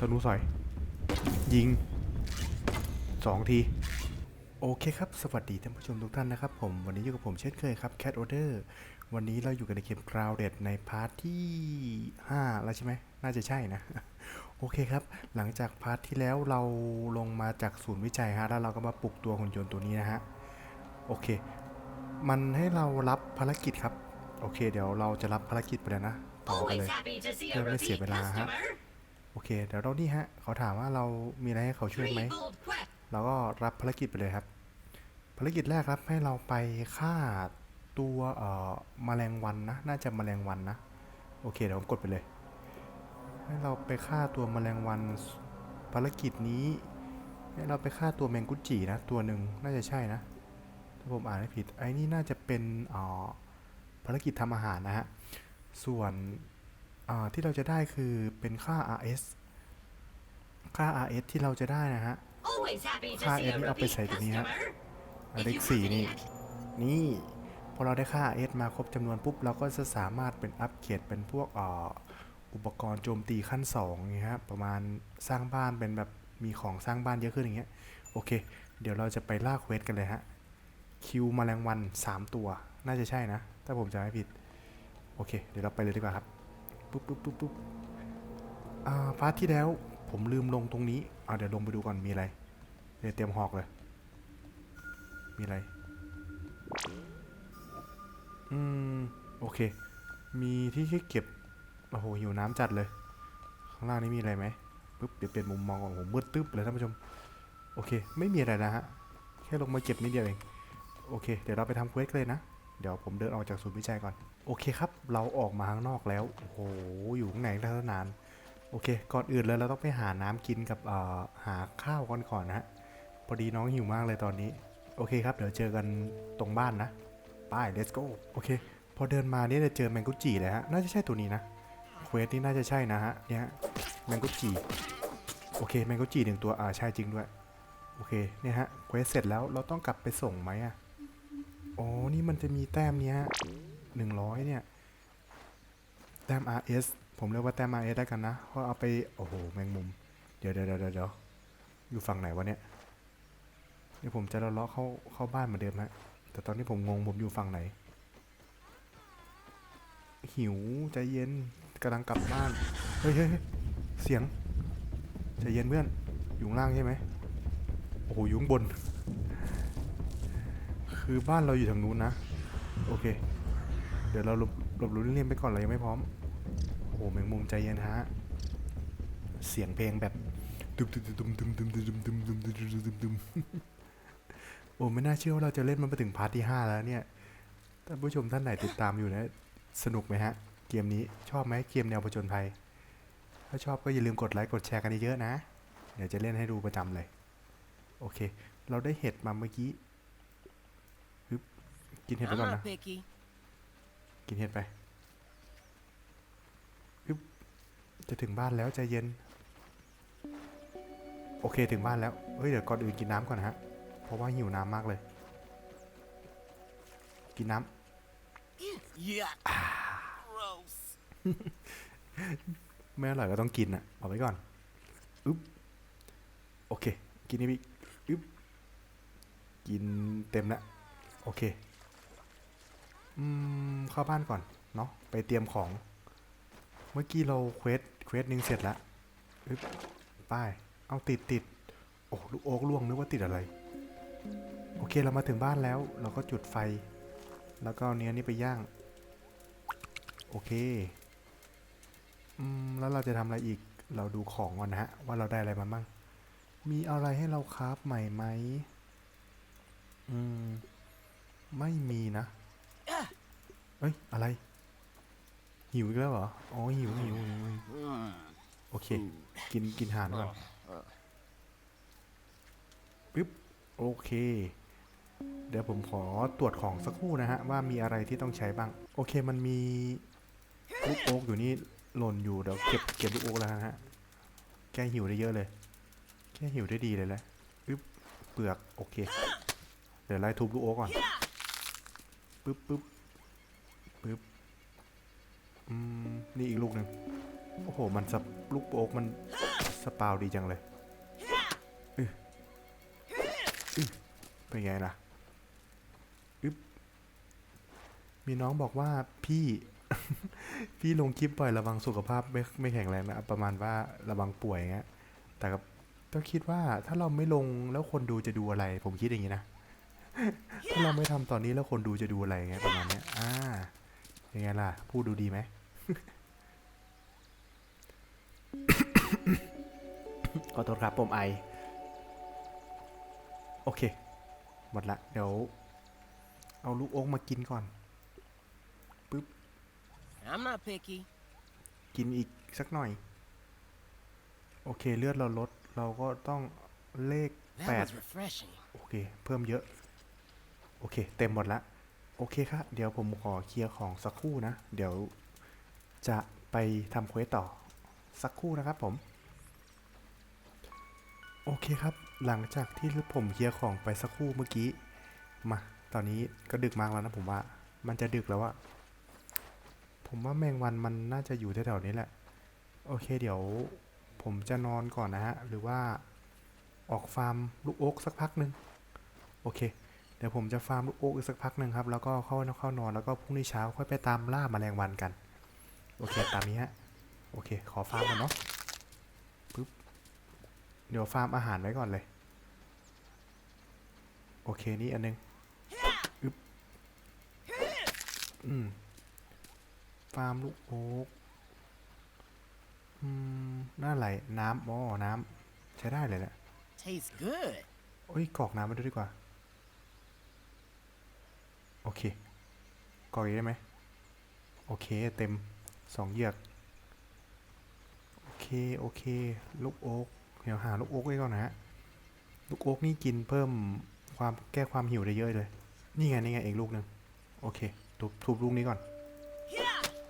ธนูสอย ยิงสองทีโอเคครับ สวัสดีท่านผู้ชมทุกท่านนะครับผม วันนี้อยู่กับผมเช่นเคยครับ Cat Order วันนี้เราอยู่กันในเกม Grounded ในพาร์ทที่ 5 แล้วใช่ไหม น่าจะใช่นะ โอเคครับ หลังจากพาร์ทที่แล้วเราลงมาจากศูนย์วิจัยฮะ แล้วเราก็มาปลุกตัวหุ่นยนต์ตัวนี้นะฮะ โอเค มันให้เรารับภารกิจครับ โอเค เดี๋ยวเราจะรับภารกิจไปเลยนะ ต่อกันเล Always ย happy to see a Kaya may repeat siyempre lang, ha? customer. โอเค เดี๋ยวเรานี่ฮะเขาถามว่าเรามีอะไรให้เขาช่วย Three ไหม gold quest. เราก็รับภารกิจไปเลยครับ ภารกิจแรกครับให้เราไปฆ่าตัวเอ่อแมลงวันนะ น่าจะแมลงวันนะ โอเค เดี๋ยวผมกดไปเลย ให้เราไปฆ่าตัวแมลงวัน ภารกิจนี้ให้เราไปฆ่าตัวแมงกุจินะ ตัวหนึ่งน่าจะใช่นะ ถ้าผมอ่านไม่ผิด ไอ้นี่น่าจะเป็นเอ่อภารกิจทำอาหารนะฮะ ส่วนอ่า ที่เราจะได้คือเป็นค่า RS ค่า RS ที่เราจะได้นะฮะ Always happy to ค่า see S a นี่เอาไป repeat ใส่ตัวนี้ฮะ customer. อันเลขสี่นี่ นี่พอเราได้ค่า S มาครบจำนวนปุ๊บ เราก็จะสามารถเป็นอัปเกรดเป็นพวกเอ่ออุปกรณ์โจมตีขั้น2อย่างเงี้ยฮะประมาณสร้างบ้านเป็นแบบมีของสร้างบ้านเยอะขึ้นอย่างเงี้ย โอเค เดี๋ยวเราจะไปล่าเควสกันเลยฮะ คิวแมลงวัน 3 ตัว น่าจะใช่นะ ถ้าผมจำไม่ผิด โอเค เดี๋ยวเราไปเลยดีกว่าครับ ปุ๊บปุ๊บปุ๊บปุ๊บอ่าพาร์ทที่แล้ว ผมลืมลงตรงนี้อ่าเดี๋ยวลงไปดูก่อนมีอะไรเดี๋ยวเตรียมหอกเลย มีอะไร อืม โอเค มีที่ให้เก็บ โอ้โหหิวน้ำจัดเลย ข้างล่างนี้มีอะไรไหมปุ๊บเดี๋ยวเปลี่ยนมุมมองก่อนโอ้โหมืดตึ๊บเลยท่านผู้ชม โอเค ไม่มีอะไรนะฮะ แค่ลงมาเก็บนิดเดียวเอง โอเค เดี๋ยวเราไปทำเควสเลยนะ เดี๋ยวผมเดินออกจากศูนย์วิจัยก่อน โอเคครับ เราออกมาข้างนอกแล้ว โอ้โห อยู่ข้างในตั้งนาน โอเค ก่อนอื่นเลยเราต้องไปหาน้ำกินกับหาข้าวก่อนก่อนนะฮะ พอดีน้องหิวมากเลยตอนนี้ โอเคครับ เดี๋ยวเจอกันตรงบ้านนะไป let's go โอเค พอเดินมาเนี่ยจะเจอแมงกุจิเลยฮะ น่าจะใช่ตัวนี้นะ เควสนี่น่าจะใช่นะฮะ เนี่ยฮะแมงกุจิโอเคแมงกุจิหนึ่งตัว อ่าใช่จริงด้วย โอเค เนี่ยฮะ เควสเสร็จแล้วเราต้องกลับไปส่งไหมอะ อ๋อ นี่มันจะมีแต้มเนี้ยหนึ่งร้อยเนี่ย แต้ม RS ผมเรียกว่าแต้ม RS ได้กันนะ เพราะเอาไป โอ้โห แมงมุม เดี๋ยวเดี๋ยวเดี๋ยวเดี๋ยวอยู่ฝั่งไหนวะเนี่ยเดี๋ยวผมจะเลาะเข้าเข้าบ้านเหมือนเดิมฮะแต่ตอนนี้ผมงงผมอยู่ฝั่งไหน หิวใจเย็นกำลังกลับบ้าน เฮ้ยเฮ้ยเฮ้ยเสียงใจเย็นเพื่อน อยู่ล่างใช่ไหมโอ้โหอยู่บน คือบ้านเราอยู่ทางนู้นนะ โอเค เดี๋ยวเราหลบหลุนเลี่ยงไปก่อนเรายังไม่พร้อม โอ้โหแมงมุมใจเย็นฮะ เสียงเพลงแบบดุมดุมดุมดุมดุมดุมดุมดุมดุมดุมดุมดุมดุมโอ้ไม่น่าเชื่อว่าเราจะเล่นมันไปถึงพาร์ทที่5แล้วเนี่ย ท่านผู้ชมท่านไหนติดตามอยู่นะ สนุกไหมฮะ เกมนี้ชอบไหมเกมแนวผจญภัย ถ้าชอบก็อย่าลืมกดไลค์กดแชร์กันเยอะนะ เดี๋ยวจะเล่นให้ดูประจำเลย โอเค เราได้เห็ดมาเมื่อกี้ กินเห็ดไป I'm ก่อน not นะ picky. กินเห็ดไปฮึบจะถึงบ้านแล้วใจเย็น โอเคถึงบ้านแล้ว เฮ้ยเดี๋ยวก่อนอื่นกินน้ำก่อนนะฮะ เพราะว่าหิวน้ำมากเลย กินน้ Yeah. Gross. ำไม่อร่อยก็ต้องกินอะเอาไว้ก่อนอึ๊บโอเค กินนี่พี่อึ๊บกินเต็มแล้วโอเค อืมเข้าบ้านก่อนเนาะไปเตรียมของ เมื่อกี้เราเควสเควสหนึ่งเสร็จแล้วอึ๊บป้ายเอาติดติดโอ้ลูกโอ๊กล่วงนึกว่าติดอะไร โอเคเรามาถึงบ้านแล้ว เราก็จุดไฟ แล้วก็เนี้ยนี่ไปย่าง โอเคอืมแล้วเราจะทำอะไรอีกเราดูของก่อนนะฮะ ว่าเราได้อะไรมาบ้างมีอะไรให้เราคราฟใหม่ไหมอืม ไม่มีนะ เอ้ย อะไร หิวอีกแล้วเหรอ อ๋อ หิวหิวหิวหิวโอเค กินกินอาหารก่อนปึ๊บ โอเค เดี๋ยวผมขอตรวจของสักครู่นะฮะ ว่ามีอะไรที่ต้องใช้บ้าง โอเค มันมีลูกโอ๊กอยู่นี่หล่นอยู่ เดี๋ยวเก็บเก็บลูกโอ๊กแล้วนะฮะ แก้หิวได้เยอะเลย แก้หิวได้ดีเลยแหละปึ๊บ เปลือก โอเค เดี๋ยวไล่ทุบลูกโอ๊กก่อน ปึ๊บปึ๊บปึ๊บอืมนี่อีกลูกหนึ่งโอ้โห มันสับลูกโอ๊กมันสปาวดีจังเลยอึอึเป็นไงล่ะอึ๊บมีน้องบอกว่าพี่ พี่ลงคลิปบ่อยระวังสุขภาพไม่ไม่แข็งแรงนะประมาณว่าระวังป่วยเงี้ยแต่ก็ก็คิดว่าถ้าเราไม่ลงแล้วคนดูจะดูอะไร ผมคิดอย่างนี้นะ ถ้าเราไม่ทำตอนนี้แล้วคนดูจะดูอะไรอย่างเงี้ยประมาณเนี้ยอ่ายังไงล่ะ พูดดูดีไหมขอโทษครับผมไอ โอเค หมดละ เดี๋ยว เอาลูกโอ๊กมากินก่อน I'm not picky. กินอีกสักหน่อย โอเค เลือดเราลด เราก็ต้องเลข That แปด was refreshing. โอเค เพิ่มเยอะโอเค เต็มหมดละโอเคครับ เดี๋ยวผมขอเคลียร์ของสักครู่นะ เดี๋ยวจะไปทำเควสต่อสักครู่นะครับผม โอเคครับ หลังจากที่ผมเคลียร์ของไปสักครู่เมื่อกี้ มา ตอนนี้ก็ดึกมากแล้วนะผมว่า มันจะดึกแล้วอะผมว่าแมงวันมันน่าจะอยู่แถวๆนี้แหละ โอเค เดี๋ยวผมจะนอนก่อนนะฮะ หรือว่าออกฟาร์มลูกโอ๊กสักพักหนึ่งโอเค เดี๋ยวผมจะฟาร์มลูกโอ๊กอีกสักพักหนึ่งครับ แล้วก็เข้าเข้านอนแล้วก็พรุ่งนี้เช้าค่อยไปตามล่าแมลงวันกัน โอเคตามนี้ฮะ โอเค ขอฟาร์มกันเนาะปึ๊บ เดี๋ยวฟาร์มอาหารไว้ก่อนเลย โอเคนี่อันนึงอึ๊บ อืม ฟาร์มลูกโอ๊กอืมน่าไหลน้ำอ๋อน้ำใช้ได้เลยแหละ Tastes good. โอ้ยกรอกน้ำมาด้วยดีกว่า โอเคกรอกอีได้ไหมโอเค เต็มสองเหยือก โอเค โอเค ลูกโอ๊กเดี๋ยวหาลูกโอ๊กไว้ก่อนนะฮะ ลูกโอ๊กนี่กินเพิ่มความแก้ความหิวได้เยอะเลย นี่ไง นี่ไงเองลูกหนึ่งโอเคทุบทุบลูกนี้ก่อน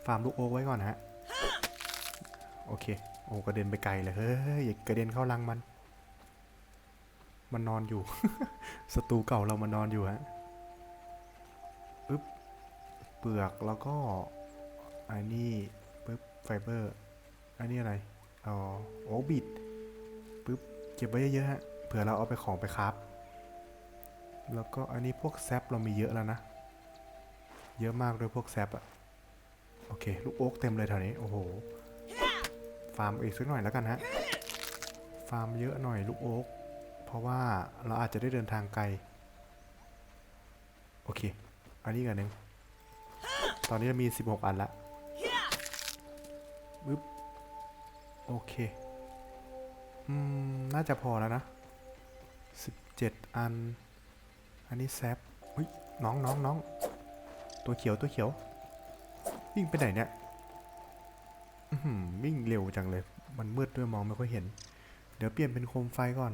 ฟาร์มลูกโอ๊กไว้ก่อนนะฮะ โอเค โอ้กระเด็นไปไกลเลย เฮ้ย อย่ากระเด็นเข้ารังมัน มันนอนอยู่ ศัตรูเก่าเรามันนอนอยู่ฮะ ปลือกแล้วก็อันนี้ปึ๊บไฟเบอร์ อันนี้อะไรอ๋อโอ้บิดปึ๊บเก็บไว้เยอะๆฮะเผื่อเราเอาไปของไปครับ แล้วก็อันนี้พวกแซปเรามีเยอะแล้วนะ เยอะมากด้วยพวกแซปอะโอเค ลูกโอ๊กเต็มเลยแถวนี้ โอ้โห ฟาร์มอีกสักหน่อยแล้วกันฮะ ฟาร์มเยอะหน่อยลูกโอ๊กเพราะว่าเราอาจจะได้เดินทางไกล โอเค อันนี้กันหนึ่ง ตอนนี้มี 16 อันละปึ๊บโอเค อืม น่าจะพอแล้วนะ 17 อัน อันนี้แซปเฮ้ย น้องน้องน้อง ตัวเขียวตัวเขียว วิ่งไปไหนเนี่ยอื้อหือวิ่งเร็วจังเลย มันมืดด้วยมองไม่ค่อยเห็น เดี๋ยวเปลี่ยนเป็นโคมไฟก่อน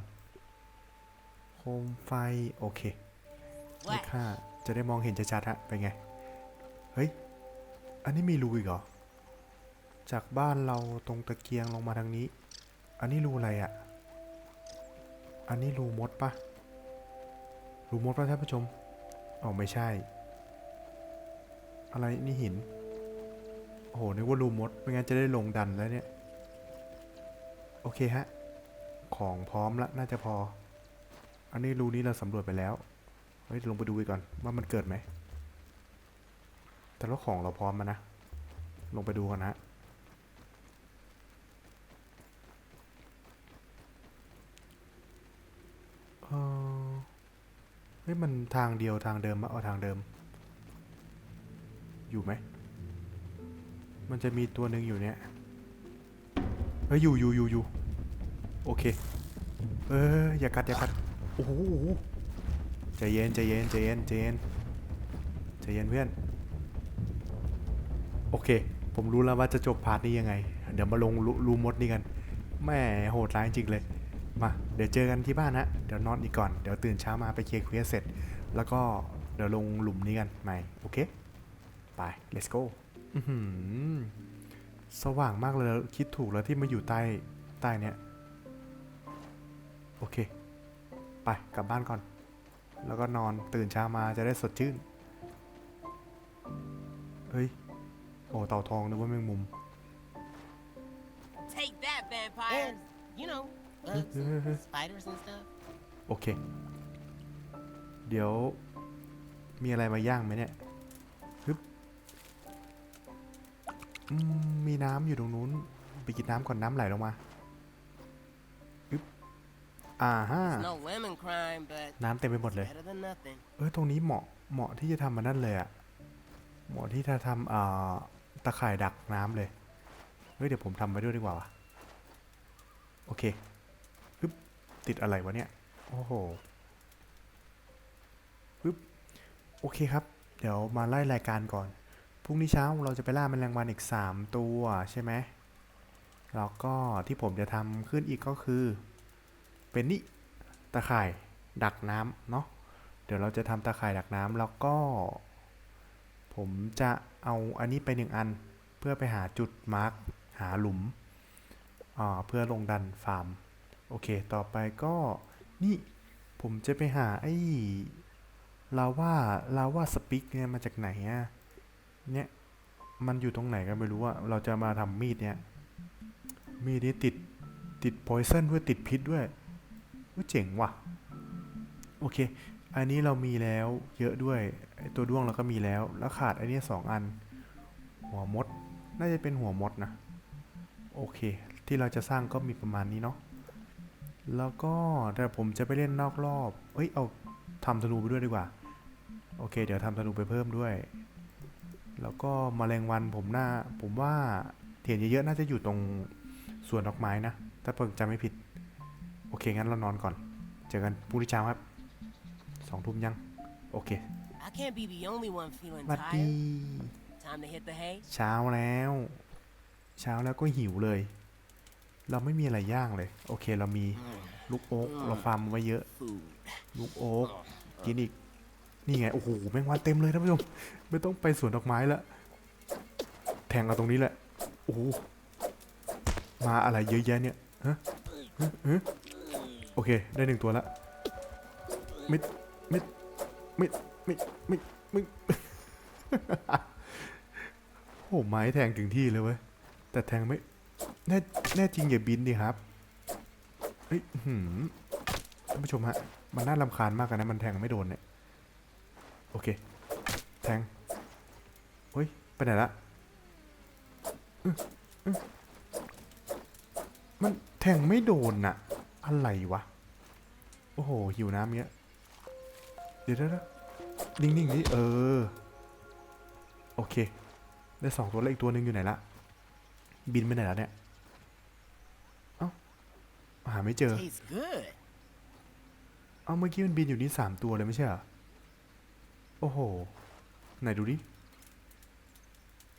โคมไฟ โอเคเลข Flash. ห้าจะได้มองเห็นชัดๆฮะเป็นไง เฮ้ย อันนี้มีรูอีกเหรอ จากบ้านเราตรงตะเกียงลงมาทางนี้ อันนี้รูอะไรอะ่ะ อันนี้รูมดปะรูมดปะท่านผู้ชมอ๋อไม่ใช่ อะไรนี่หิน โอ้โห นึกว่ารูมด ไม่งั้นจะได้ลงดันแล้วเนี่ย โอเคฮะ ของพร้อมละ น่าจะพอ อันนี้รูนี้เราสำรวจไปแล้ว เฮ้ยลงไปดูอีกก่อนว่ามันเกิดไหม แต่ว่าของเราพร้อมมานะ ลงไปดูกันนะเออเฮ้ยมันทางเดียวทางเดิมมะเอาทางเดิม อยู่ไหม มันจะมีตัวหนึ่งอยู่เนี่ยเฮ้ยอยู่อยู่อยู่อยู่โอเค เอออย่ากัดอย่ากัดโอ้โหโอ้โหใจเย็นใจเย็นใจเย็นใจเย็นใจเย็นเพื่อน เค ผมรู้แล้วว่าจะจบพาร์ทนี้ยังไง เดี๋ยวมาลงรูรูมดนี่กันแม่โหดร้ายจริงเลย มา เดี๋ยวเจอกันที่บ้านนะเดี๋ยวนอนอีกก่อน เดี๋ยวตื่นเช้ามาไปเคลียร์เควสเสร็จ แล้วก็เดี๋ยวลงหลุมนี้กันใหม่โอเค ไป let's go สว่างมากเลยคิดถูกแล้วที่มาอยู่ใต้ใต้เนี้ยโอเค ไปกลับบ้านก่อน แล้วก็นอนตื่นเช้ามาจะได้สดชื่น เฮ้ย โอ้เต่าทองนึกว่าแมงมุม Take that, vampires. You know, bugs, Mhm. and spiders and stuff. โอเค เดี๋ยวมีอะไรมาย่างไหมเนี่ยฮึบอืมมีน้ำอยู่ตรงนู้น ไปกินน้ำก่อนน้ำไหลลงมาฮึบอ่าฮะ It's no lemon crime, but น้ำเต็มไปหมดเลย better than nothing. เออตรงนี้เหมาะเหมาะที่จะทำมันนั่นเลยอะเหมาะที่จะทำเอ่อ ตะข่ายดักน้ำเลย เฮ้ย เดี๋ยวผมทำไปด้วยดีกว่าวะโอเคปึ๊บติดอะไรวะเนี่ย โอ้โหปึ๊บโอเคครับ เดี๋ยวมาไล่รายการก่อน พรุ่งนี้เช้าเราจะไปล่าแมลงวันอีก 3 ตัวใช่ไหมแล้วก็ที่ผมจะทำขึ้นอีกก็คือ เป็นนี่ตะข่ายดักน้ำเนาะ เดี๋ยวเราจะทำตาข่ายดักน้ำแล้วก็ ผมจะ เอาอันนี้ไปหนึ่งอัน เพื่อไปหาจุดมาร์คหาหลุมเพื่อลงดันฟาร์ม โอเค ต่อไปก็นี่ผมจะไปหาไอ้ลาว่าลาว่าสปิกเนี่ยมาจากไหนอะเนี่ยมันอยู่ตรงไหนกันไม่รู้อะเราจะมาทำมีดเนี่ย มีดนี้ติดติดพอยซันด้วยติดพิษด้วยว้ยเจ๋งว่ะ โอเค อันนี้เรามีแล้วเยอะด้วยตัวด้วงเราก็มีแล้ว แล้วขาดอ้นี่สองอัน หัวมด น่าจะเป็นหัวมดนะ โอเค ที่เราจะสร้างก็มีประมาณนี้เนาะ แล้วก็แต่ผมจะไปเล่นนอกรอบ เอ้ย เอาทำธนูไปด้วยดีกว่า โอเค เดี๋ยวทำธนูไปเพิ่มด้วย แล้วก็มแมลงวันผมหน่าผมว่าเถียนเยอะๆ น่าจะอยู่ตรงส่วนดอกไม้นะ ถ้าผมจำไม่ผิด โอเค งั้นเรานอนก่อน เจอกันพรุ่งนี้เช้าครับ องทุ่มยัง โอเค I can't be the only one feeling สวัสดี tired. Time to hit the hay. เช้าแล้ว เช้าแล้วก็หิวเลย เราไม่มีอะไรย่างเลย โอเค เรามีลูกโอ๊กเราฟาร์มไว้เยอะ Food. ลูกโอ๊กกินอีก นี่ไง โอ้โห แมงวันเต็มเลยท่านผู้ชม ไม่ต้องไปสวนดอกไม้ละ แทงเอาตรงนี้แหละ โอ้โห มาอะไรเยอะแยะเนี่ย ฮะฮะฮะโอเค ได้หนึ่งตัวละ ไม่ ไม่ไม่ไม่ไม่ไม่โอ้โหไม้แทงถึงที่เลยเว้ย แต่แทงไม่ แน่แน่จริงอย่าบินดิครับ เฮ้ยหืมท่านผู้ชมฮะ มันน่ารำคาญมากนะ มันแทงไม่โดนเนี่ย โอเค แทง เฮ้ย ไปไหนละมันแทงไม่โดนน่ะ อะไรวะ โอ้โห หิวน้ำเงี้ย เดี๋ยวเดี๋ยวนิ่งๆนี่เออ โอเค ได้สองตัวแล้วอีกตัวหนึ่งอยู่ไหนละ บินไปไหนแล้วเนี่ย เอ้า หาไม่เจอ Tastes good. เอาเมื่อกี้มันบินอยู่นี่สามตัวเลยไม่ใช่เหรอ โอ้โห ไหนดูดิ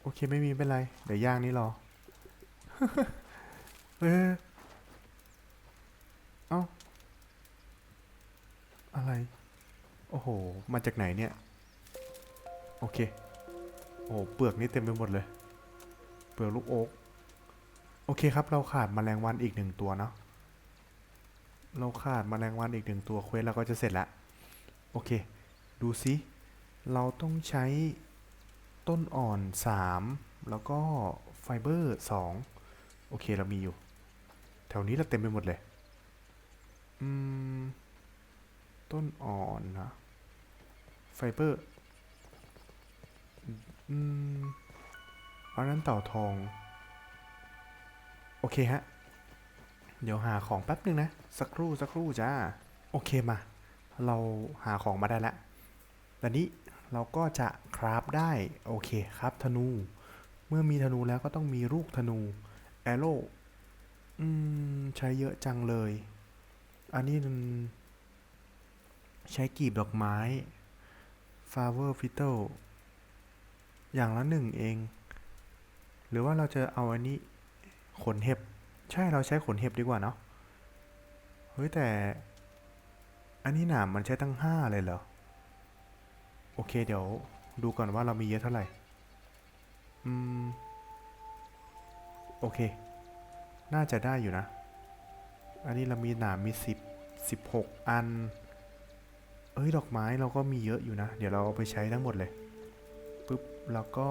โอเคไม่มีเป็นไร เดี๋ยวย่างนี่รอ เออ เอ้า อะไร โอ้โห มาจากไหนเนี่ย โอเค โอ้โเปลือกนี่เต็มไปหมดเลย เปลือกลูกโอ๊กโอเคครับ เราขาดแมลงวันอีกหนึ่งตัวเนาะ เราขาดแมลงวันอีกหนึ่งตัวเควสเราก็จะเสร็จล้วโอเค ดูซิเราต้องใช้ต้นอ่อน 3 แล้วก็ไฟเบอร์ 2 โอเคเรามีอยู่ แถวนี้เราเต็มไปหมดเลย อืม ต้นอ่อนนะ ไฟเบอร์อืมอันนั้นเต่าทอง โอเคฮะ เดี๋ยวหาของแป๊บหนึ่งนะ สักครู่สักครู่จ้า โอเคมา เราหาของมาได้แล้วตอนนี้เราก็จะคราฟได้ โอเคครับธนู เมื่อมีธนูแล้วก็ต้องมีลูกธนู แอโร่อืม ใช้เยอะจังเลย อันนี้ใช้กีบดอกไม้ flower fiddle อย่างละหนึ่งเอง หรือว่าเราจะเอาอันนี้ขนเห็บ ใช่เราใช้ขนเห็บดีกว่าเนาะเฮ้ยแต่ อันนี้หนามมันใช้ตั้งห้าเลยเหรอ โอเคเดี๋ยวดูก่อนว่าเรามีเยอะเท่าไหร่ อืม โอเค น่าจะได้อยู่นะ อันนี้เรามีหนามมีสิบสิบหกอัน เอ้ย ดอกไม้เราก็มีเยอะอยู่นะ เดี๋ยวเราเอาไปใช้ทั้งหมดเลย ปุ๊บ แล้วก็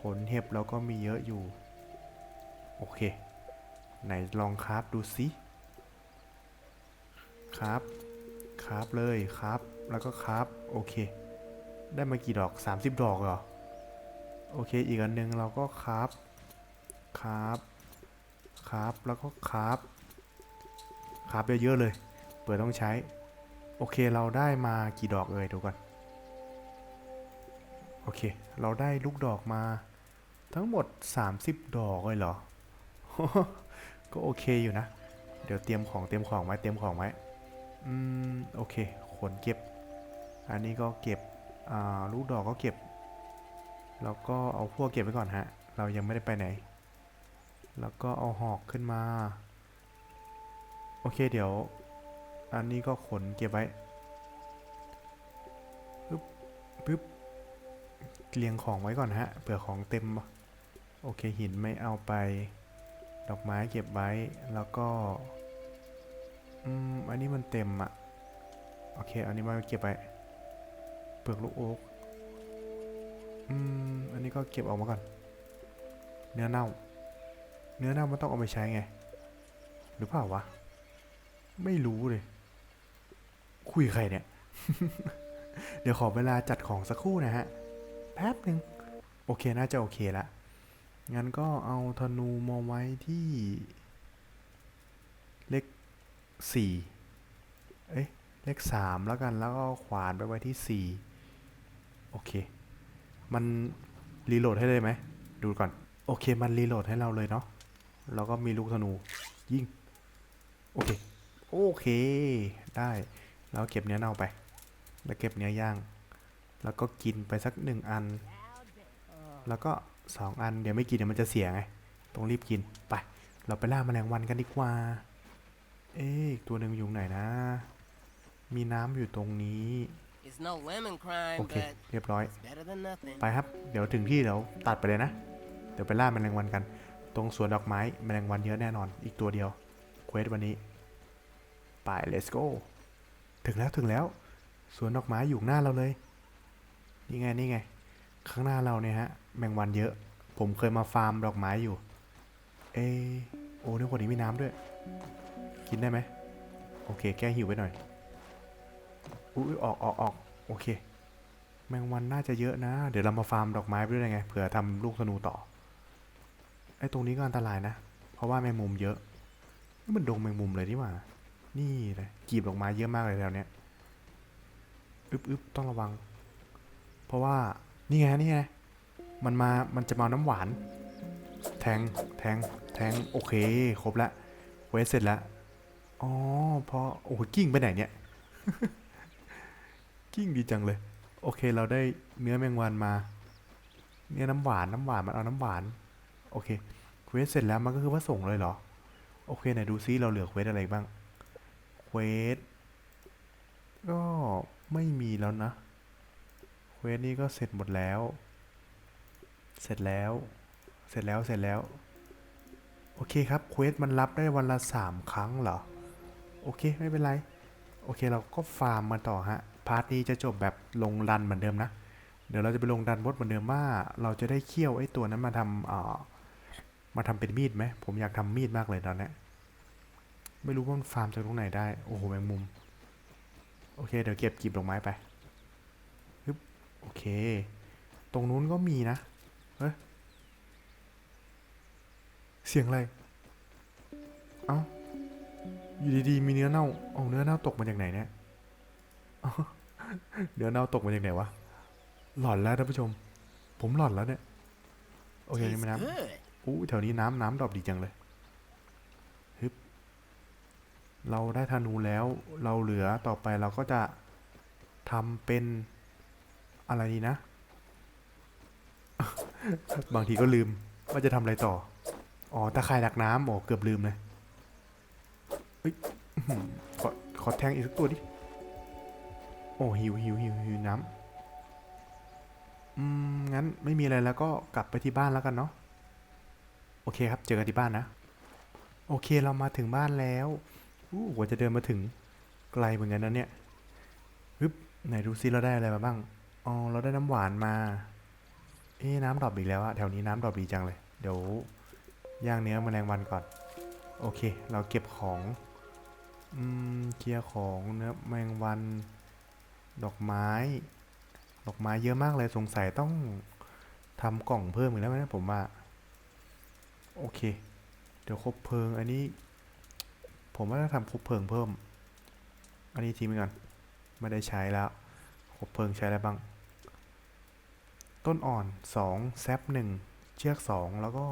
ขนเห็บเราก็มีเยอะอยู่ โอเค ไหนลองคราฟดูสิครับครับเลยครับ แล้วก็ครับโอเค ได้มากี่ดอก 30 ดอกเหรอ โอเค อีกอันหนึงเราก็ครับครับครับแล้วก็ครับครับเยอะๆเลย เปิดต้องใช้ โอเคเราได้มากี่ดอกเอ่ยดูก่อน โอเค เราได้ลูกดอกมา ทั้งหมด 30 ดอกเลยเหรอ ก็โอเคอยู่นะ เดี๋ยวเตรียมของเตรียมของไว้เตรียมของไว้ อืม โอเค ขนเก็บ อันนี้ก็เก็บ อ่า ลูกดอกก็เก็บ แล้วก็เอาพวกเก็บไว้ก่อนฮะ เรายังไม่ได้ไปไหน แล้วก็เอาหอกขึ้นมา โอเคเดี๋ยว อันนี้ก็ขนเก็บไว้ปึ๊บปึ๊บเรียงของไว้ก่อนฮะเผื่อของเต็ม โอเคหินไม่เอาไป ดอกไม้เก็บไว้แล้วก็ อืม อันนี้มันเต็มอะโอเค อันนี้มาเก็บไว้ เปลือกลูกโอ๊กอืม อันนี้ก็เก็บออกมาก่อน เนื้อเน่า เนื้อเน่ามันต้องเอาไปใช้ไง หรือเปล่าวะ ไม่รู้เลย คุยใครเนี่ย เดี๋ยวขอเวลาจัดของสักครู่นะฮะ แป๊บหนึ่งโอเค น่าจะโอเคละ งั้นก็เอาธนูมาไว้ที่ เลขสี่เอ้ย เลขสามแล้วกัน แล้วก็ขวานไปไว้ที่สี่โอเค มันรีโหลดให้เลยไหม ดูก่อน โอเค มันรีโหลดให้เราเลยเนาะ แล้วก็มีลูกธนู ยิง โอเค โอเค ได้ แล้วเก็บเนื้อเน่าไป แล้วเก็บเนื้อย่าง แล้วก็กินไปสักหนึ่งอัน แล้วก็สองอันเดี๋ยวไม่กินเดี๋ยวมันจะเสียไงต้องรีบกินไป เราไปล่าแมลงวันกันดีกว่า เอ๊ะอีกตัวหนึ่งอยู่ไหนนะ มีน้ำอยู่ตรงนี้ It's no lemon crime, โอเค but เรียบร้อย it's better than nothing. ไปครับ เดี๋ยวถึงที่เดี๋ยวตัดไปเลยนะ เดี๋ยวไปล่าแมลงวันกัน ตรงสวนดอกไม้แมลงวันเยอะแน่นอน อีกตัวเดียวเควสวันนี้ ไป let's go ถึงแล้วถึงแล้ว สวนดอกไม้อยู่หน้าเราเลย นี่ไงนี่ไง ข้างหน้าเราเนี่ยฮะ แมงวันเยอะ ผมเคยมาฟาร์มดอกไม้อยู่ เอโอ้ในคนนี้มีน้ำด้วย กินได้ไหม โอเค แก้หิวไปหน่อย อุ้ยออกออกออกโอเค แมงวันน่าจะเยอะนะ เดี๋ยวเรามาฟาร์มดอกไม้ไปด้วยไง เผื่อทำลูกธนูต่อ ไอ้ตรงนี้ก็อันตรายนะ เพราะว่าแมงมุมเยอะ นี่มันดงแมงมุมเลยนี่หว่า นี่เลยกีบดอกไม้เยอะมากเลยแถวเนี้ยอึบอึบต้องระวัง เพราะว่านี่ไงนี่ไงมันมามันจะมาน้ำหวาน แทงแทงแทงโอเค ครบละเวสเสร็จแล้วอ๋อเพราะโอ้โหกิ้งไปไหนเนี่ยกิ้งดีจังเลย โอเคเราได้เนื้อแมงวันมาเนื้อน้ำหวานน้ำหวานมันเอาน้ำหวานโอเคเวสเสร็จแล้วมันก็คือว่าส่งเลยเหรอ โอเคไหนดูซิเราเหลือเวสอะไรบ้าง ควสก็ไม่มีแล้วนะ เควสนี้ก็เสร็จหมดแล้ว เสร็จแล้ว เสร็จแล้ว เสร็จแล้ว โอเคครับ เควสมันรับได้วันละสามครั้งเหรอ โอเค ไม่เป็นไร โอเคเราก็ฟาร์มมาต่อฮะ พาร์ทนี้จะจบแบบลงดันเหมือนเดิมนะ เดี๋ยวเราจะไปลงดันบดเหมือนเดิมว่า เราจะได้เคี่ยวไอ้ตัวนั้นมาทำเอ่อ มาทำเป็นมีดไหม ผมอยากทำมีดมากเลยตอนนี้ ไม่รู้ว่ามันฟาร์มจากตรงไหนได้ โอ้โหแมงมุม โอเค เดี๋ยวเก็บกีบดอกไม้ไปฮึบโอเค ตรงนู้นก็มีนะ เฮ้ย เสียงอะไร เอ้า อยู่ดีๆ มีเนื้อเน่า เอาเนื้อเน่าตกมาจากไหนเนี่ยเอ้าเนื้อเน่าตกมาจากไหนวะ หลอนแล้วท่านผู้ชม ผมหลอนแล้วเนี่ย โอเค Tastes นี่ไม่น้ good. ำอู้แถวนี้น้ำน้ำดรอปดีจังเลยฮึบ เราได้ธนูแล้วเราเหลือต่อไปเราก็จะทำเป็นอะไรดีนะ บางทีก็ลืมว่าจะทำอะไรต่อ อ๋อตะข่ายดักน้ำโอ้เกือบลืมเลยเฮ้ยขอขอแทงอีกสักตัวดิ โอ้หิวหิวหิวหิวน้ำอืมงั้นไม่มีอะไรแล้วก็กลับไปที่บ้านแล้วกันเนาะโอเคครับ เจอกันที่บ้านนะ โอเคเรามาถึงบ้านแล้ว อู้กว่าจะเดินมาถึงไกลเหมือนกันนะเนี่ยฮึบไหนดูซิเราได้อะไรมาบ้าง อ๋อ เราได้น้ำหวานมา เอ๊น้ำดรอปอีกแล้วอะแถวนี้น้ำดรอปดีจังเลย เดี๋ยวย่างเนื้อแมลงวันก่อน โอเค เราเก็บของ อืม เคลียร์ของเนื้อแมงวัน ดอกไม้ ดอกไม้เยอะมากเลย สงสัยต้องทำกล่องเพิ่มอีกแล้วไหมผมว่า โอเค เดี๋ยวคบเพลิง อันนี้ ผมว่าจะทำคบเพลิงเพิ่ม อันนี้ทิ้งไปก่อนไม่ได้ใช้แล้วคบเพลิงใช้อะไรบ้าง ต้นอ่อนสองแซปหนึ่งเชือกสองแล้วก็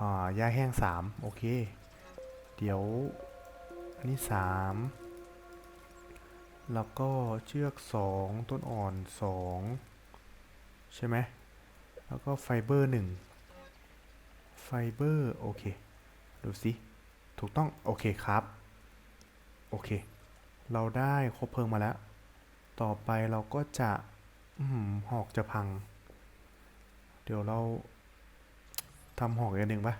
อ่าหญ้าแห้งสามโอเค เดี๋ยว อันนี้สามแล้วก็เชือกสองต้นอ่อนสองใช่ไหมแล้วก็ไฟเบอร์หนึ่งไฟเบอร์ โอเค ดูสิ ถูกต้องโอเคครับ โอเค เราได้ครบเพลิงมาแล้ว ต่อไปเราก็จะอืมหอกจะพัง เดี๋ยวเราทำหอกอีกนหนึ่งปะ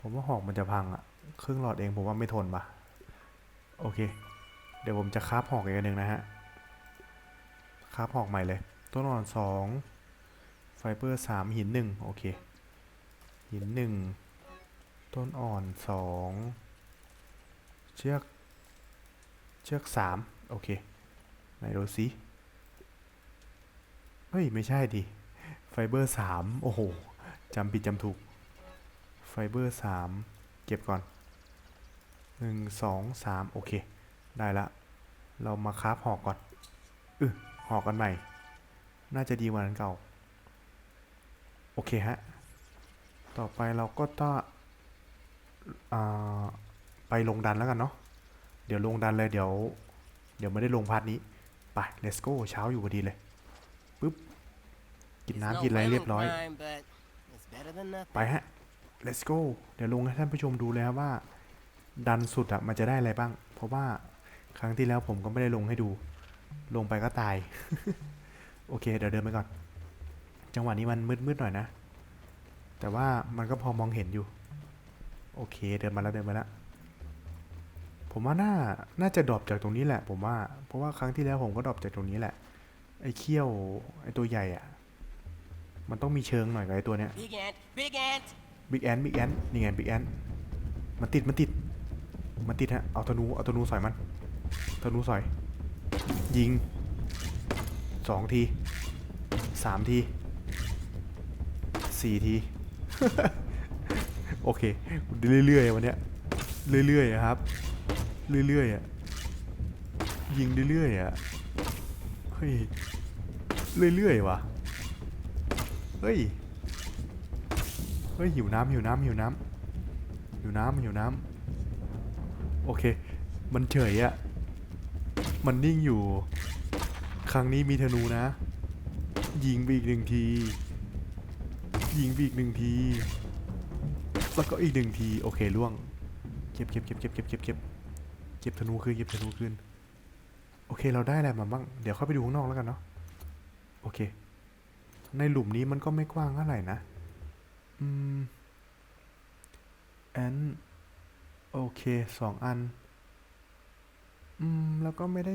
ผมว่าหอกมันจะพังอะครึ่งหลอดเองผมว่าไม่ทนปะโอเค เดี๋ยวผมจะคาฟหอกอีกนหนึ่งนะฮะคาฟหอกใหม่เลย ต้นอ่อนสองไฟเบอร์สามหินหนึ่งโอเค หินหนึ่ง ต้นอ่อนสองเชือก เชือกสามโอเคไหนดูสิเฮ้ย ไม่ใช่ดิ ไฟเบอร์สามโอ้โหจำผิดจำถูก ไฟเบอร์สามเก็บก่อนหนึ่งสองสามโอเค ได้ละ เรามาคราฟหอกก่อนอือหอกกันใหม่ น่าจะดีกว่านั้นเก่า โอเคฮะ ต่อไปเราก็ต้อง ไปลงดันแล้วกันเนาะ เดี๋ยวลงดันเลยเดี๋ยว เดี๋ยวไม่ได้ลงพาร์ทนี้ ไป let's go เช้าอยู่พอดีเลยปุ๊บ กินน้ำกินอะไรเรียบร้อย ไปฮะ let's go เดี๋ยวลงให้ท่านผู้ชมดูเลยครับว่า ดันสุดอะมันจะได้อะไรบ้าง เพราะว่าครั้งที่แล้วผมก็ไม่ได้ลงให้ดู ลงไปก็ตาย โอเค เดี๋ยวเดินไปก่อน จังหวะนี้มันมืดๆหน่อยนะ แต่ว่ามันก็พอมองเห็นอยู่ โอเคเดินมาแล้วเดินมาแล้วผมว่าน่า น่าจะดรอปจากตรงนี้แหละ ผมว่า เพราะว่าครั้งที่แล้วผมก็ดรอปจากตรงนี้แหละ ไอ้เขี้ยว ไอ้ตัวใหญ่อะมันต้องมีเชิงหน่อยกับไอ้ตัวเนี้ย Big ant, big ant. บิ๊กแอนบิ๊กแอนนี่ไงบิ๊กแอนมันติด มันติด มันติดฮะ เอาธนู เอาธนูสอยมัน ธนูสอยยิงสองทีสามทีสี่ที โอเคเรื่อยๆวันเนี้ยเรื่อยๆครับเรื่อยๆอะยิงเรื่อยๆอะเฮ้ยเรื่อยๆว่ะเฮ้ยเฮ้ยหิวน้ำหิวน้ำหิวน้ำหิวน้ำหิวน้ำโอเค มันเฉยอะมันนิ่งอยู่ ครั้งนี้มีธนูนะ ยิงไปอีกหนึ่งที ยิงไปอีกหนึ่งที แล้วก็อีกหนึ่งที โอเคล่วง เก็บเก็บเก็บเก็บเก็บเก็บเก็บเก็บธนูคืนเก็บธนูคืนโอเคเราได้อะไรมาบ้าง เดี๋ยวเข้าไปดูข้างนอกแล้วกันเนาะโอเค ในหลุมนี้มันก็ไม่กว้างเท่าไหร่นะอืมแอนโอเคสองอัน อืม แล้วก็ไม่ได้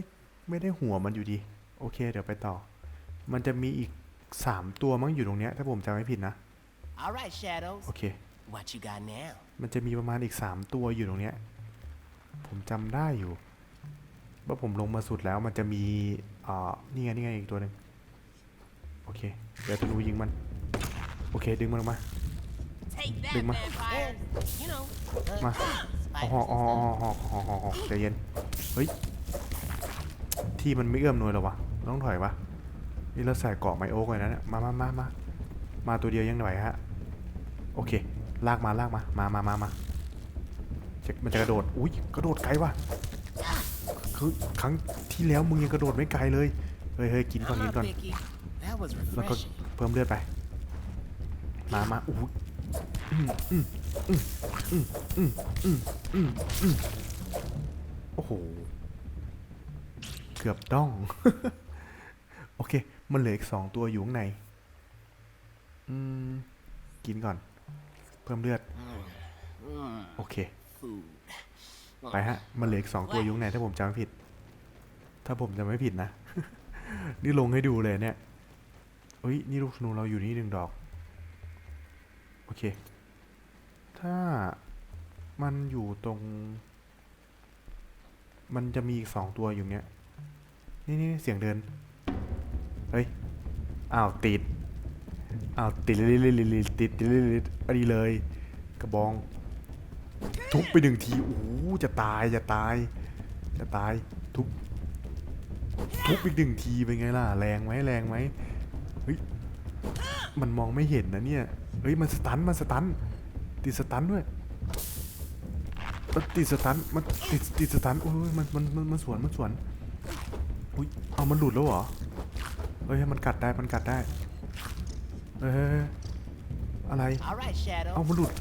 ไม่ได้หัวมันอยู่ดี โอเค เดี๋ยวไปต่อ มันจะมีอีกสามตัวมั้งอยู่ตรงเนี้ย ถ้าผมจำไม่ผิดนะ All right, Shadows. โอเค What you got now? มันจะมีประมาณอีกสามตัวอยู่ตรงเนี้ย ผมจำได้อยู่ ว่าผมลงมาสุดแล้วมันจะมีอ่านี่ไงนี่ไงอีกตัวหนึ่งโอเค เดี๋ยวธนูยิงมัน โอเค ดึงมันออกมา Take that, Big ma- vampire. You know. uh, มาเอาหอกเอาหอกเอาหอกหอกหอกหอกใจเย็น เฮ้ย ที่มันไม่เอื้อมหน่วยหรอวะ ต้องถอยปะนี่เราใส่เกาะไมโอ๊กเลยนะเนี่ยมามามามามาตัวเดียวยังไหวฮะ โอเค ลากมาลากมา มามามามามันจะกระโดด อุ้ยกระโดดไกลวะคือครั้งที่แล้วมึงยังกระโดดไม่ไกลเลย เฮ้ยเฮ้ยกินก่อนกินก่อน แล้วก็เพิ่มเลือดไป มามาอู้โอ้โห เกือบต้อง โอเค มันเหลืออีกสองตัวอยู่ข้างใน กินก่อน พิ่มเลือด Mm, โอเค food. ไปฮะ มันเหลืออีกสองตัวอยู่ข้างในถ้าผมจำไม่ผิด ถ้าผมจำไม่ผิดนะ นี่ลงให้ดูเลยเนี่ยเฮ้ย นี่ลูกธนูเราอยู่นี่หนึ่งดอก โอเค ถ้ามันอยู่ตรง มันจะมีอีกสองตัวอยู่เนี้ย นี่นี่เสียงเดิน เฮ้ย อ้าว ติด อ้าวติดลิลิลิลิติดติดลิลิอันนี้เลย กระบอง ทุบไปหนึ่งทีโอ้จะตายจะตาย จะตายทุบทุบอีกหนึ่งทีเป็นไงล่ะแรงไหมแรงไหมเฮ้ยมันมองไม่เห็นนะเนี่ยเฮ้ยมันสตันมันสตันติดสตันด้วยมันติดสตันมันติดติดสตันโอ้ยมันมันมันมันสวนมันสวนอุ้ยเอามันหลุดแล้วเหรอเฮ้ยมันกัดได้มันกัดได้ เฮ้ยเฮ้ยเฮ้ยอะไร All right, Shadow. เอามันหลุด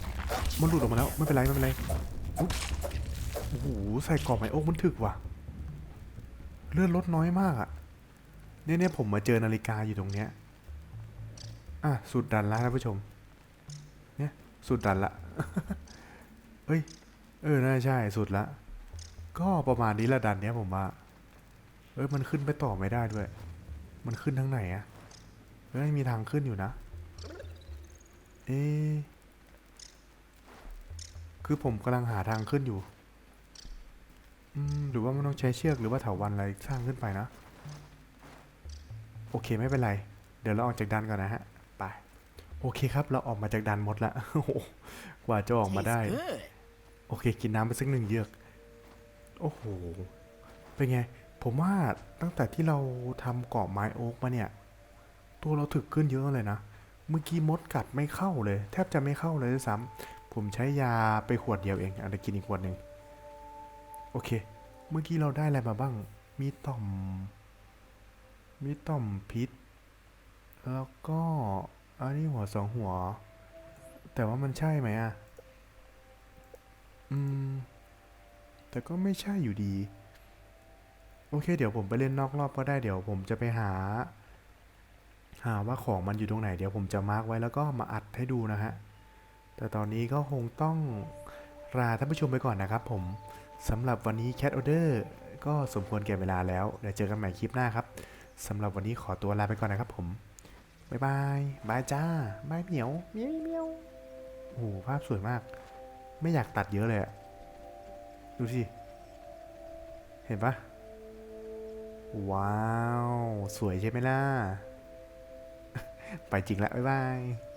มันหลุดออกมาแล้ว ไม่เป็นไร ไม่เป็นไรอุ๊ยโอ้โห ใส่กรอบไหมโอ้มันถึกว่ะ เลือดลดน้อยมากอะเนี่ยเนี่ยผมมาเจอนาฬิกาอยู่ตรงเนี้ย อะ สุดดันละท่านผู้ชม เนี่ย สุดดันละ เฮ้ย เออ น่าใช่ สุดละ ก็ประมาณนี้ละดันเนี้ยผมว่า เอ้ย มันขึ้นไปต่อไม่ได้ด้วย มันขึ้นทางไหนอะเฮ้ย มีทางขึ้นอยู่นะ เอ๊ะคือผมกำลังหาทางขึ้นอยู่ อืม หรือว่ามันต้องใช้เชือกหรือว่าเถาวันอะไรสร้างขึ้นไปนะ โอเคไม่เป็นไร เดี๋ยวเราออกจากดันก่อนนะฮะ ไป โอเคครับ เราออกมาจากดันหมดละโอ้โหกว่าจะออกมา Tastes ได้ good. โอเค กินน้ำไปสักหนึ่งเยือก โอ้โห เป็นไง ผมว่าตั้งแต่ที่เราทำเกาะไม้โอ๊กมาเนี่ย ตัวเราถึกขึ้นเยอะเลยนะ เมื่อกี้มดกัดไม่เข้าเลย แทบจะไม่เข้าเลยด้วยซ้ำผมใช้ยาไปขวดเดียวเองอาจจะกินอีกขวดหนึ่งโอเค เมื่อกี้เราได้อะไรมาบ้าง มีต่อม มีต่อมพิษ แล้วก็อันนี้หัวสองหัว แต่ว่ามันใช่ไหมอะอืม แต่ก็ไม่ใช่อยู่ดี โอเค เดี๋ยวผมไปเล่นนอกรอบก็ได้เดี๋ยวผมจะไปหา หาว่าของมันอยู่ตรงไหนเดี๋ยวผมจะมาร์กไว้แล้วก็มาอัดให้ดูนะฮะ แต่ตอนนี้ก็คงต้องลาท่านผู้ชมไปก่อนนะครับผมสำหรับวันนี้ Cat Order ก็สมควรแก่เวลาแล้วเดี๋ยวเจอกันใหม่คลิปหน้าครับสำหรับวันนี้ขอตัวลาไปก่อนนะครับผมบ๊ายบายบายจ้าบายเหมียวเมียวเมียวโอ้โหภาพสวยมาก ไม่อยากตัดเยอะเลยอะดูสิ เห็นปะว้าว สวยใช่ไหมล่ะ ไปจริงแล้วบ๊ายบาย